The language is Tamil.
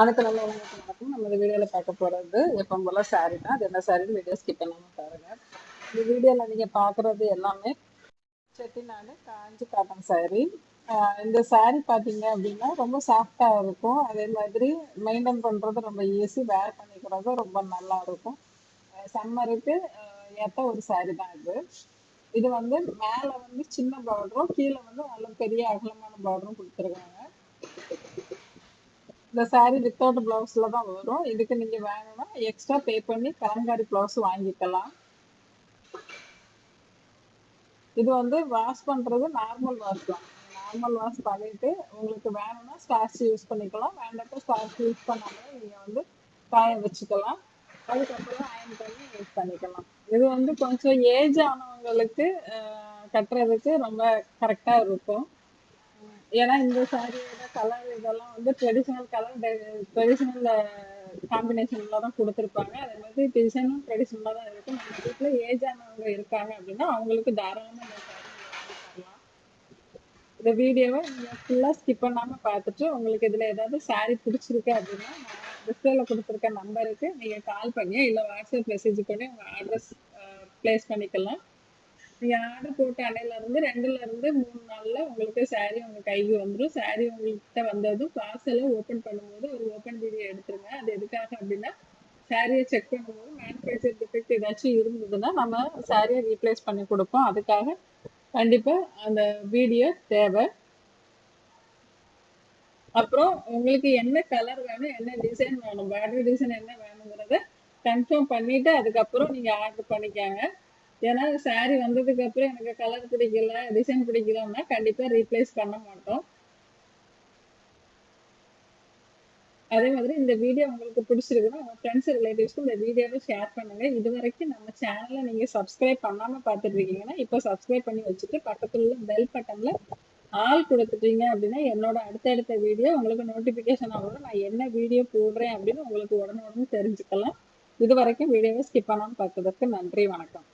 அதுக்கு நல்ல வணக்கம் நம்ம இந்த வீடியோவில் பார்க்க போகிறது எப்போ போல சாரி தான். அது என்ன சாரின்னு வீடியோ ஸ்கிப் பண்ணாமல் பாருங்க. இந்த வீடியோவில் நீங்கள் பார்க்குறது எல்லாமே செட்டிநாடு காஞ்சி காட்டன் சாரி இந்த சாரி பார்த்தீங்க அப்படின்னா ரொம்ப சாஃப்டாக இருக்கும். அதே மாதிரி மெயின்டைன் பண்ணுறது ரொம்ப ஈஸி வேர் பண்ணிக்கிறது ரொம்ப நல்லா இருக்கும். சம்மருக்கு ஏற்ற ஒரு சாரி தான் இது. இது வந்து மேலே வந்து சின்ன பார்டரும் கீழே வந்து நல்ல பெரிய அகலமான பார்டரும் கொடுத்துருக்காங்க. இந்த சாரீ வித்தவுட் பிளவுஸ்ல தான் வரும். இதுக்கு நீங்க வேணும்னா எக்ஸ்ட்ரா பே பண்ணி கலங்காரி பிளவுஸ் வாங்கிக்கலாம். இது வந்து வாஷ் பண்றது நார்மல் வாஷ் தான். நார்மல் வாஷ் பண்ணிட்டு உங்களுக்கு வேணும்னா ஸ்டார்ச் யூஸ் பண்ணிக்கலாம். வேண்டாட்டும் ஸ்டார்ச் யூஸ் பண்ணாமல் நீங்க வந்து காய வச்சுக்கலாம். அதுக்கப்புறம் அயன் பண்ணி யூஸ் பண்ணிக்கலாம். இது வந்து கொஞ்சம் ஏஜ் ஆனவங்களுக்கு கட்டுறதுக்கு ரொம்ப கரெக்டாக இருக்கும். ஏன்னா இந்த சாரியோட கலர் இதெல்லாம் வந்து ட்ரெடிஷ்னல் கலர் ட்ரெடிஷ்னல் காம்பினேஷன்ல தான் கொடுத்துருப்பாங்க. அதே மாதிரி டிசைனும் ட்ரெடிஷ்னலாக தான் இருக்கும். நம்ம வீட்டில் ஏஜ் ஆனவங்க இருக்காங்க அப்படின்னா அவங்களுக்கு தாராளமாக இந்த சாரி இந்த வீடியோவை நீங்கள் ஃபுல்லாக ஸ்கிப் பண்ணாமல் பார்த்துட்டு உங்களுக்கு இதில் ஏதாவது சாரி பிடிச்சிருக்கு அப்படின்னா நான் டிஸ்பிளேல கொடுத்துருக்க நம்பருக்கு நீங்கள் கால் பண்ணி இல்லை வாட்ஸ்அப் மெசேஜ் பண்ணி உங்கள் அட்ரஸ் ப்ளேஸ் பண்ணிக்கலாம். நீங்கள் ஆர்டர் போட்ட அன்னையிலேருந்து ரெண்டுலேருந்து மூணு நாளில் உங்களுக்கு சாரீ உங்கள் கைக்கு வந்துடும் சாரீ உங்கள்கிட்ட வந்ததும் பார்சலை ஓப்பன் பண்ணும்போது ஒரு ஓப்பன் வீடியோ எடுத்துருங்க. அது எதுக்காக அப்படின்னா சாரியை செக் பண்ணும்போது மேனுஃபேக்சர் டிஃபெக்ட் ஏதாச்சும் இருந்ததுன்னா நம்ம சாரியை ரீப்ளேஸ் பண்ணி கொடுப்போம். அதுக்காக கண்டிப்பாக அந்த வீடியோ தேவை. அப்புறம் உங்களுக்கு என்ன கலர் வேணும் என்ன டிசைன் வேணும் பார்டர் டிசைன் என்ன வேணுங்கிறத கன்ஃபார்ம் பண்ணிவிட்டு அதுக்கப்புறம் நீங்கள் ஆர்டர் பண்ணிக்காங்க. ஏன்னா சாரி வந்ததுக்கு அப்புறம் எனக்கு கலர் பிடிக்கல டிசைன் பிடிக்கலன்னா கண்டிப்பா ரீப்ளேஸ் பண்ண மாட்டோம். அதே மாதிரி இந்த வீடியோ உங்களுக்கு பிடிச்சிருக்குன்னா உங்க ஃப்ரெண்ட்ஸ் ரிலேட்டிவ்ஸ்க்கு இந்த வீடியோவை ஷேர் பண்ணுங்க. இது வரைக்கும் நம்ம சேனலை நீங்க சப்ஸ்கிரைப் பண்ணாம பார்த்துட்டு இருக்கீங்கன்னா இப்போ சப்ஸ்கிரைப் பண்ணி வச்சுட்டு பக்கத்துல உள்ள பெல் பட்டன்ல ஆள் கொடுத்துட்டீங்க அப்படின்னா என்னோட அடுத்தடுத்த வீடியோ உங்களுக்கு நோட்டிபிகேஷன் ஆகும் நான் என்ன வீடியோ போடுறேன் அப்படின்னு உங்களுக்கு உடனே உடனே தெரிஞ்சுக்கலாம். இது வரைக்கும் வீடியோவை ஸ்கிப் பண்ணாமல் பார்த்ததற்கு நன்றி வணக்கம்.